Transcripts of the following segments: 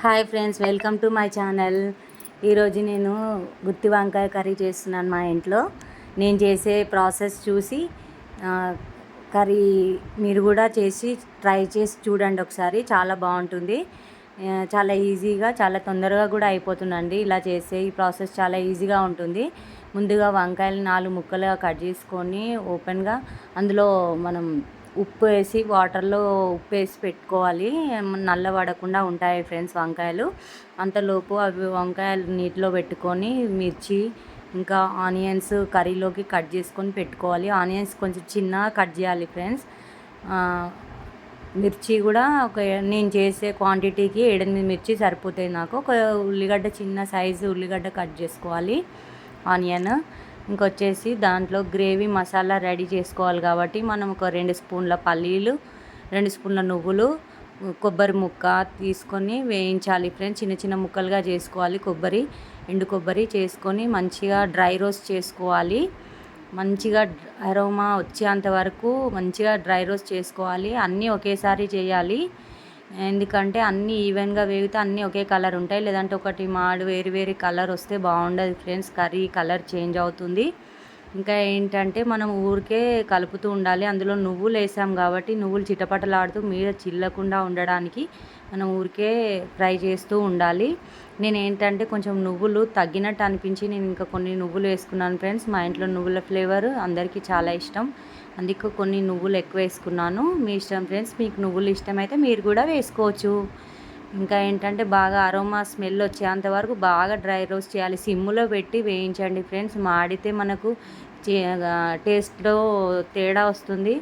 Hi friends welcome to my channel. ఈరోజు నేను గుత్తి వంకాయ కర్రీ చేస్తున్నాను మా ఇంట్లో. నేను చేసే ప్రాసెస్ చూసి కర్రీ మీరు కూడా చేసి ట్రై చేసి చూడండి ఒకసారి. చాలా బాగుంటుంది. చాలా ఈజీగా చాలా తొందరగా కూడా అయిపోతుందండి. ఇలా చేసే ఈ ప్రాసెస్ చాలా ఈజీగా ఉంటుంది. ముందుగా వంకాయలు నాలుగు ముక్కలుగా కట్ చేసుకొని ఓపెన్గా అందులో మనం ఉప్పు వేసి వాటర్లో ఉప్పు వేసి పెట్టుకోవాలి. నల్ల పడకుండా ఉంటాయి ఫ్రెండ్స్ వంకాయలు. అంతలోపు అవి వంకాయలు నీటిలో పెట్టుకొని మిర్చి ఇంకా ఆనియన్స్ కర్రీలోకి కట్ చేసుకొని పెట్టుకోవాలి. ఆనియన్స్ కొంచెం చిన్నగా కట్ చేయాలి ఫ్రెండ్స్. మిర్చి కూడా ఒక నేను చేసే క్వాంటిటీకి ఏడెనిమిది మిర్చి సరిపోతాయి నాకు. ఒక ఉల్లిగడ్డ చిన్న సైజు ఉల్లిగడ్డ కట్ చేసుకోవాలి. ఆనియన్. ఇంకొచ్చేసి దాంట్లో గ్రేవీ మసాలా రెడీ చేసుకోవాలి కాబట్టి మనం ఒక రెండు స్పూన్ల పల్లీలు రెండు స్పూన్ల నువ్వులు కొబ్బరి ముక్క తీసుకొని వేయించాలి ఫ్రెండ్స్. చిన్న చిన్న ముక్కలుగా చేసుకోవాలి కొబ్బరి ఎండు కొబ్బరి చేసుకొని మంచిగా డ్రై రోస్ట్ చేసుకోవాలి. మంచిగా అరోమా వచ్చేంత వరకు మంచిగా డ్రై రోస్ట్ చేసుకోవాలి. అన్నీ ఒకేసారి చేయాలి. ఎందుకంటే అన్నీ ఈవెన్గా వేగితే అన్నీ ఒకే కలర్ ఉంటాయి. లేదంటే ఒకటి మాడు వేరు వేరు కలర్ వస్తే బాగుండదు ఫ్రెండ్స్. కర్రీ కలర్ చేంజ్ అవుతుంది. ఇంకా ఏంటంటే మనం ఊరికే కలుపుతూ ఉండాలి. అందులో నువ్వులు వేసాం కాబట్టి నువ్వులు చిటపటలాడుతూ మీద చిల్లకుండా ఉండడానికి మనం ఊరికే ఫ్రై చేస్తూ ఉండాలి. నేను ఏంటంటే కొంచెం నువ్వులు తగ్గినట్టు అనిపించి నేను ఇంకా కొన్ని నువ్వులు వేసుకున్నాను ఫ్రెండ్స్. మా ఇంట్లో నువ్వుల ఫ్లేవర్ అందరికీ చాలా ఇష్టం. అందుకే కొన్ని నువ్వులు ఎక్కువ వేసుకున్నాను. మీ ఇష్టం ఫ్రెండ్స్? మీకు నువ్వులు ఇష్టమైతే మీరు కూడా వేసుకోవచ్చు. ఇంకా ఏంటంటే బాగా అరోమా స్మెల్ వచ్చేంత వరకు బాగా డ్రై రోస్ట్ చేయాలి. సిమ్లో పెట్టి వేయించండి ఫ్రెండ్స్. మాడితే మనకు టేస్ట్లో తేడా వస్తుంది.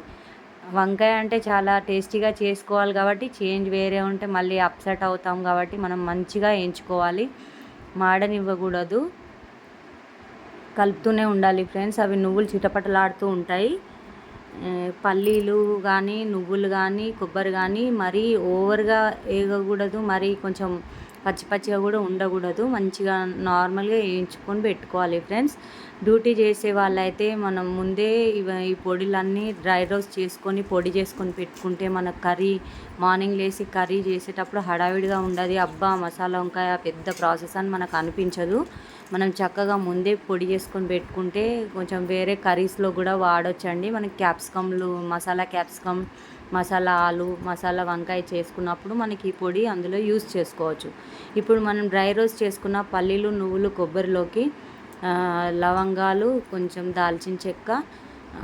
వంకాయ అంటే చాలా టేస్టీగా చేసుకోవాలి కాబట్టి చేంజ్ వేరే ఉంటే మళ్ళీ అప్సెట్ అవుతాం కాబట్టి మనం మంచిగా వేయించుకోవాలి మాడనివ్వకూడదు. కలుపుతూనే ఉండాలి ఫ్రెండ్స్. అవి నువ్వులు చిటపటలాడుతూ ఉంటాయి. పల్లీలు కానీ నువ్వులు కానీ కొబ్బరి కానీ మరీ ఓవర్గా వేగకూడదు. మరీ కొంచెం పచ్చి పచ్చిగా కూడా ఉండకూడదు. మంచిగా నార్మల్గా వేయించుకొని పెట్టుకోవాలి ఫ్రెండ్స్. డ్యూటీ చేసే వాళ్ళైతే మనం ముందే ఈ పొడిలన్నీ డ్రై రోస్ట్ చేసుకొని పొడి చేసుకొని పెట్టుకుంటే మన కర్రీ మార్నింగ్ లేసి కర్రీ చేసేటప్పుడు హడావిడిగా ఉండదు. అబ్బా! మసాలా వంకాయ పెద్ద ప్రాసెస్ అని మనకు అనిపించదు. మనం చక్కగా ముందే పొడి చేసుకొని పెట్టుకుంటే కొంచెం వేరే కర్రీస్లో కూడా వాడొచ్చండి. మనకి క్యాప్సికమ్లు మసాలా క్యాప్సికమ్ మసాలా ఆలు మసాలా వంకాయ చేసుకున్నప్పుడు మనకి ఈ పొడి అందులో యూస్ చేసుకోవచ్చు. ఇప్పుడు మనం డ్రై రోస్ట్ చేసుకున్న పల్లీలు నువ్వులు కొబ్బరిలోకి లవంగాలు కొంచెం దాల్చిన చెక్క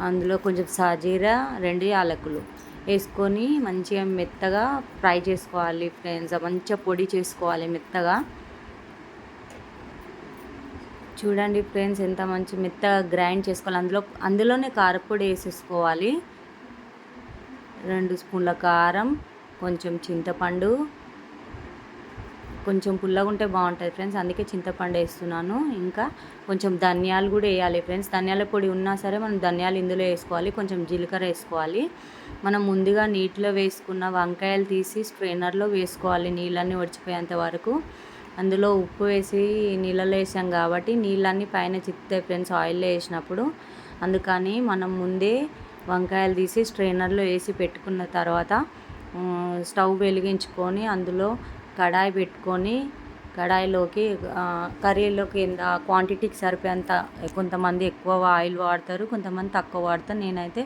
అందులో కొంచెం సాజీరా రెండు యాలకులు వేసుకొని మంచిగా మెత్తగా ఫ్రై చేసుకోవాలి ఫ్రెండ్స్. మంచిగా పొడి చేసుకోవాలి మెత్తగా. చూడండి ఫ్రెండ్స్ ఎంత మంచి మెత్తగా గ్రైండ్ చేసుకోవాలి. అందులో అందులోనే కారపొడి వేసేసుకోవాలి. రెండు స్పూన్ల కారం కొంచెం చింతపండు. కొంచెం పుల్లగా ఉంటే బాగుంటుంది ఫ్రెండ్స్. అందుకే చింతపండు వేస్తున్నాను. ఇంకా కొంచెం ధనియాలు కూడా వేయాలి ఫ్రెండ్స్. ధనియాల పొడి ఉన్నా సరే మనం ధనియాలు ఇందులో వేసుకోవాలి. కొంచెం జీలకర్ర వేసుకోవాలి. మనం ముందుగా నీటిలో వేసుకున్న వంకాయలు తీసి స్ట్రైనర్లో వేసుకోవాలి. నీళ్ళన్నీ ఒడిచిపోయేంత వరకు. అందులో ఉప్పు వేసి నీళ్ళలో వేసాం కాబట్టి నీళ్ళన్నీ పైన చిక్కుతాయి ఫ్రెండ్స్ ఆయిల్లో వేసినప్పుడు. అందుకని మనం ముందే వంకాయలు తీసి స్ట్రైనర్లో వేసి పెట్టుకున్న తర్వాత స్టవ్ వెలిగించుకొని అందులో కడాయి పెట్టుకొని కడాయిలోకి కర్రీలోకి ఎంత క్వాంటిటీకి సరిపోయేంత కొంతమంది ఎక్కువ ఆయిల్ వాడతారు కొంతమంది తక్కువ వాడతారు. నేనైతే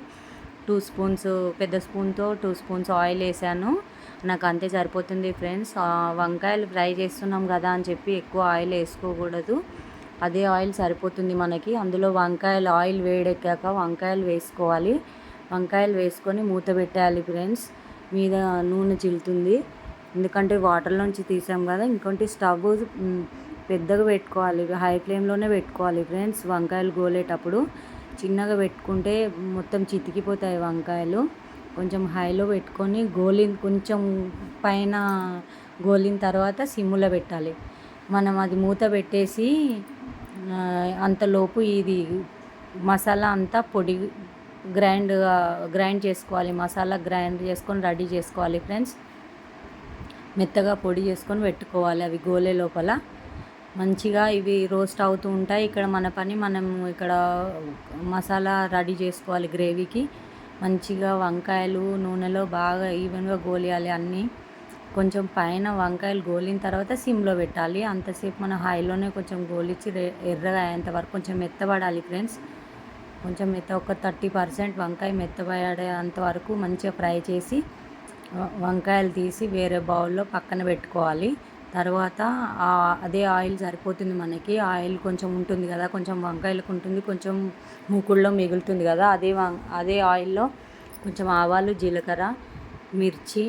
టూ స్పూన్స్ పెద్ద స్పూన్తో టూ స్పూన్స్ ఆయిల్ వేసాను. నాకు అంతే సరిపోతుంది ఫ్రెండ్స్. వంకాయలు ఫ్రై చేస్తున్నాం కదా అని చెప్పి ఎక్కువ ఆయిల్ వేసుకోకూడదు. అదే ఆయిల్ సరిపోతుంది మనకి. అందులో వంకాయలు ఆయిల్ వేడెక్కాక వంకాయలు వేసుకోవాలి. వంకాయలు వేసుకొని మూత పెట్టాలి ఫ్రెండ్స్. మీద నూనె చిల్లుతుంది. ఎందుకంటే వాటర్లోంచి తీసాం కదా ఇంకోటి స్టవ్ పెద్దగా పెట్టుకోవాలి. హై ఫ్లేమ్లోనే పెట్టుకోవాలి ఫ్రెండ్స్ వంకాయలు గోలేటప్పుడు. చిన్నగా పెట్టుకుంటే మొత్తం చితికిపోతాయి వంకాయలు. కొంచెం హైలో పెట్టుకొని గోలిన కొంచెం పైన గోలిన తర్వాత సిమ్ములో పెట్టాలి. మనం అది మూత పెట్టేసి అంతలోపు ఇది మసాలా అంతా పొడి గ్రైండ్ గ్రైండ్ చేసుకోవాలి. మసాలా గ్రైండ్ చేసుకొని రెడీ చేసుకోవాలి ఫ్రెండ్స్. మెత్తగా పొడి చేసుకొని పెట్టుకోవాలి అవి గోలే లోపల. మంచిగా ఇవి రోస్ట్ అవుతూ ఉంటాయి. ఇక్కడ మన పని మనం ఇక్కడ మసాలా రెడీ చేసుకోవాలి గ్రేవీకి. మంచిగా వంకాయలు నూనెలో బాగా ఈవెన్గా గోలియాలి అన్నీ. కొంచెం పైన వంకాయలు గోలిన తర్వాత సిమ్లో పెట్టాలి. అంతసేపు మన హైలోనే కొంచెం గోలిచ్చి ఎర్రగా అయ్యేంత వరకు కొంచెం మెత్తబడాలి ఫ్రెండ్స్. కొంచెం మెత్త ఒక థర్టీ పర్సెంట్ వంకాయ మెత్తబడేంత వరకు మంచిగా ఫ్రై చేసి వంకాయలు తీసి వేరే బౌల్లో పక్కన పెట్టుకోవాలి. తర్వాత అదే ఆయిల్ సరిపోతుంది మనకి. ఆయిల్ కొంచెం ఉంటుంది కదా కొంచెం వంకాయలకు ఉంటుంది కొంచెం మూకుల్లో మిగులుతుంది కదా అదే వం అదే ఆయిల్లో కొంచెం ఆవాలు జీలకర్ర మిర్చి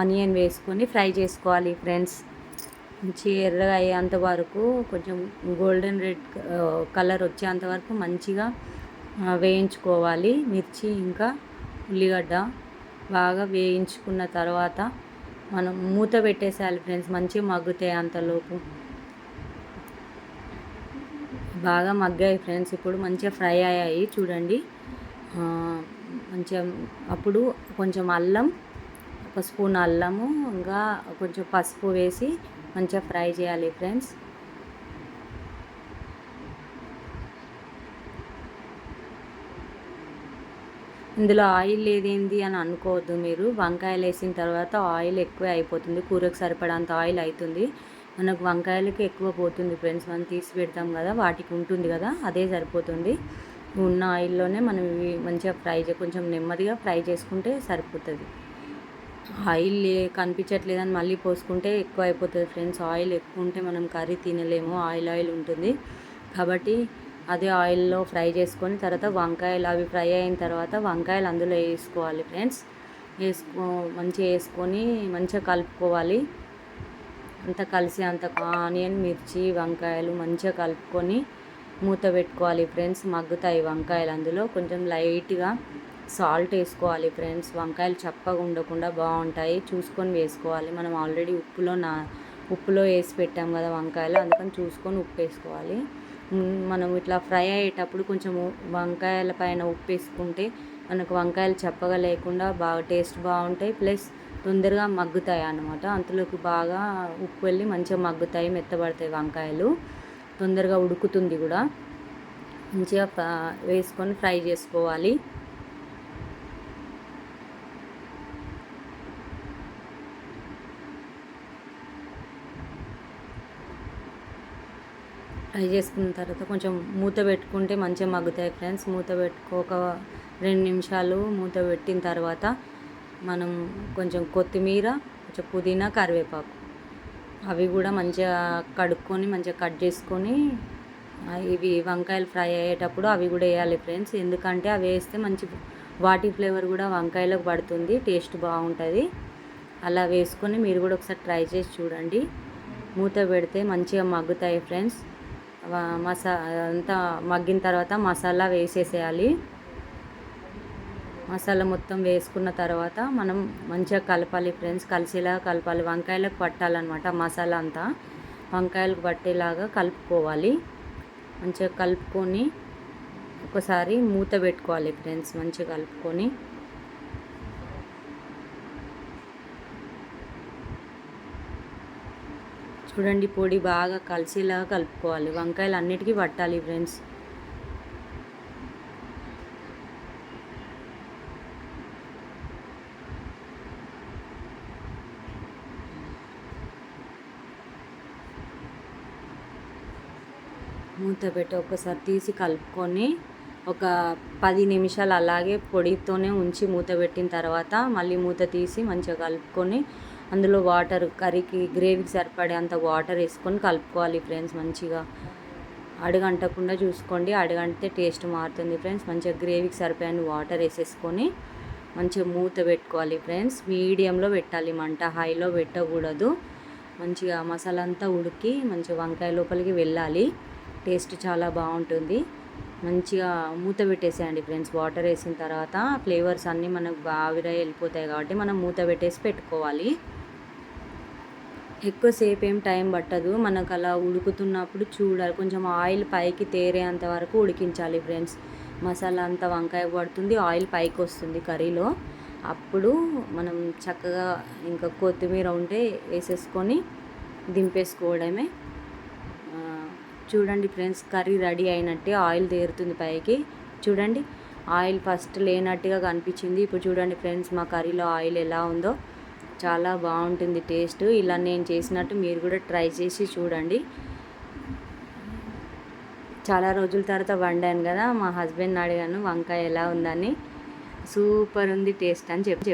ఆనియన్ వేసుకొని ఫ్రై చేసుకోవాలి ఫ్రెండ్స్. మంచి ఎర్రగా అయ్యేంత వరకు కొంచెం గోల్డెన్ రెడ్ కలర్ వచ్చేంత వరకు మంచిగా వేయించుకోవాలి. మిర్చి ఇంకా ఉల్లిగడ్డ బాగా వేయించుకున్న తర్వాత మనం మూత పెట్టేసేయాలి ఫ్రెండ్స్ మంచిగా మగ్గుతాయి అంతలోపు. బాగా మగ్గాయి ఫ్రెండ్స్ ఇప్పుడు మంచిగా ఫ్రై అయ్యాయి చూడండి. మంచిగా అప్పుడు కొంచెం అల్లం ఒక స్పూన్ అల్లము ఇంకా కొంచెం పసుపు వేసి మంచిగా ఫ్రై చేయాలి ఫ్రెండ్స్. ఇందులో ఆయిల్ లేదేంది అని అనుకోవద్దు మీరు. వంకాయలు వేసిన తర్వాత ఆయిల్ ఎక్కువ అయిపోతుంది కూరకు సరిపడంత ఆయిల్ అవుతుంది మనకు వంకాయలకి ఎక్కువ పోతుంది ఫ్రెండ్స్ మనం తీసి పెడతాం కదా వాటికి ఉంటుంది కదా అదే సరిపోతుంది. ఉన్న ఆయిల్లోనే మనం ఇవి మంచిగా ఫ్రై చే కొంచెం నెమ్మదిగా ఫ్రై చేసుకుంటే సరిపోతుంది. ఆయిల్ కనిపించట్లేదని మళ్ళీ పోసుకుంటే ఎక్కువ అయిపోతుంది ఫ్రెండ్స్. ఆయిల్ ఎక్కువ ఉంటే మనం కర్రీ తినలేము. ఆయిల్ ఆయిల్ ఉంటుంది. కాబట్టి అదే ఆయిల్లో ఫ్రై చేసుకొని తర్వాత వంకాయలు అవి ఫ్రై అయిన తర్వాత వంకాయలు అందులో వేసుకోవాలి ఫ్రెండ్స్. వేసుకో మంచిగా వేసుకొని మంచిగా కలుపుకోవాలి. అంతా కలిసి అంత ఆనియన్ మిర్చి వంకాయలు మంచిగా కలుపుకొని మూత పెట్టుకోవాలి ఫ్రెండ్స్. మగ్గుతాయి వంకాయలు అందులో. కొంచెం లైట్గా సాల్ట్ వేసుకోవాలి ఫ్రెండ్స్. వంకాయలు చప్పగా ఉండకుండా బాగుంటాయి. చూసుకొని వేసుకోవాలి. మనం ఆల్రెడీ ఉప్పులో నా ఉప్పులో వేసి పెట్టాం కదా వంకాయలు. అందుకని చూసుకొని ఉప్పు వేసుకోవాలి. మనం ఇట్లా ఫ్రై అయ్యేటప్పుడు కొంచెం వంకాయల పైన ఉప్పు వేసుకుంటే మనకు వంకాయలు చప్పగా లేకుండా బాగా టేస్ట్ బాగుంటాయి. ప్లస్ తొందరగా మగ్గుతాయి అన్నమాట. అంతలోకి బాగా ఉప్పు వెళ్ళి మంచిగా మగ్గుతాయి మెత్తబడతాయి వంకాయలు. తొందరగా ఉడుకుతుంది కూడా. మంచిగా వేసుకొని ఫ్రై చేసుకోవాలి. ఫ్రై చేసుకున్న తర్వాత కొంచెం మూత పెట్టుకుంటే మంచిగా మగ్గుతాయి ఫ్రెండ్స్. మూత పెట్టుకోక రెండు నిమిషాలు మూత పెట్టిన తర్వాత మనం కొంచెం కొత్తిమీర కొంచెం పుదీనా కరివేపాకు అవి కూడా మంచిగా కడుక్కొని మంచిగా కట్ చేసుకొని ఇవి వంకాయలు ఫ్రై అయ్యేటప్పుడు అవి కూడా వేయాలి ఫ్రెండ్స్. ఎందుకంటే అవి వేస్తే మంచి వాటి ఫ్లేవర్ కూడా వంకాయలకు పడుతుంది టేస్ట్ బాగుంటుంది. అలా వేసుకొని మీరు కూడా ఒకసారి ట్రై చేసి చూడండి. మూత పెడితే మంచిగా మగ్గుతాయి ఫ్రెండ్స్. మసా అంతా మగ్గిన తర్వాత మసాలా వేసేసేయాలి. మసాలా మొత్తం వేసుకున్న తర్వాత మనం మంచిగా కలపాలి ఫ్రెండ్స్. కలిసేలా కలపాలి. వంకాయలకు పట్టాలన్నమాట మసాలా అంతా. వంకాయలకు పట్టేలాగా కలుపుకోవాలి. మంచిగా కలుపుకొని ఒకసారి మూత పెట్టుకోవాలి ఫ్రెండ్స్ మంచిగా కలుపుకొని. చూడండి పొడి బాగా కలిసేలాగా కలుపుకోవాలి. వంకాయలు అన్నిటికీ పట్టాలి ఫ్రెండ్స్. మూత పెట్టి ఒకసారి తీసి కలుపుకొని ఒక పది నిమిషాలు అలాగే పొడితోనే ఉంచి మూత పెట్టిన తర్వాత మళ్ళీ మూత తీసి మంచిగా కలుపుకొని అందులో వాటర్ కర్రీకి గ్రేవీకి సరిపడే అంత వాటర్ వేసుకొని కలుపుకోవాలి ఫ్రెండ్స్ మంచిగా. అడుగంటకుండా చూసుకోండి అడుగంటే టేస్ట్ మారుతుంది ఫ్రెండ్స్. మంచిగా గ్రేవీకి సరిపోయిన వాటర్ వేసేసుకొని మంచిగా మూత పెట్టుకోవాలి ఫ్రెండ్స్. మీడియంలో పెట్టాలి మంట హైలో పెట్టకూడదు. మంచిగా మసాలా అంతా ఉడికి మంచిగా వంకాయ లోపలికి వెళ్ళాలి. టేస్ట్ చాలా బాగుంటుంది. మంచిగా మూత పెట్టేసేయండి ఫ్రెండ్స్. వాటర్ వేసిన తర్వాత ఫ్లేవర్స్ అన్నీ మనకు బావిరై వెళ్ళిపోతాయి కాబట్టి మనం మూత పెట్టేసి పెట్టుకోవాలి. ఎక్కువసేపు ఏం టైం పట్టదు. మనకు అలా ఉడుకుతున్నప్పుడు చూడాలి. కొంచెం ఆయిల్ పైకి తేరేంత వరకు ఉడికించాలి ఫ్రెండ్స్. మసాలా అంతా వంకాయ పడుతుంది. ఆయిల్ పైకి వస్తుంది కర్రీలో. అప్పుడు మనం చక్కగా ఇంకా కొత్తిమీర ఉంటే వేసేసుకొని దింపేసుకోవడమే చూడండి ఫ్రెండ్స్ కర్రీ రెడీ అయినట్టే ఆయిల్ తేరుతుంది పైకి. చూడండి ఆయిల్ ఫస్ట్ లేనట్టుగా కనిపించింది. ఇప్పుడు చూడండి ఫ్రెండ్స్ మా కర్రీలో ఆయిల్ ఎలా ఉందో. చాలా బాగుంటుంది టేస్ట్. ఇలా నేను చేసినట్టు మీరు కూడా ట్రై చేసి చూడండి. చాలా రోజుల తర్వాత వండాను కదా మా హస్బెండ్ని అడిగాను వంకాయ ఎలా ఉందని. సూపర్ ఉంది టేస్ట్ అని చెప్పి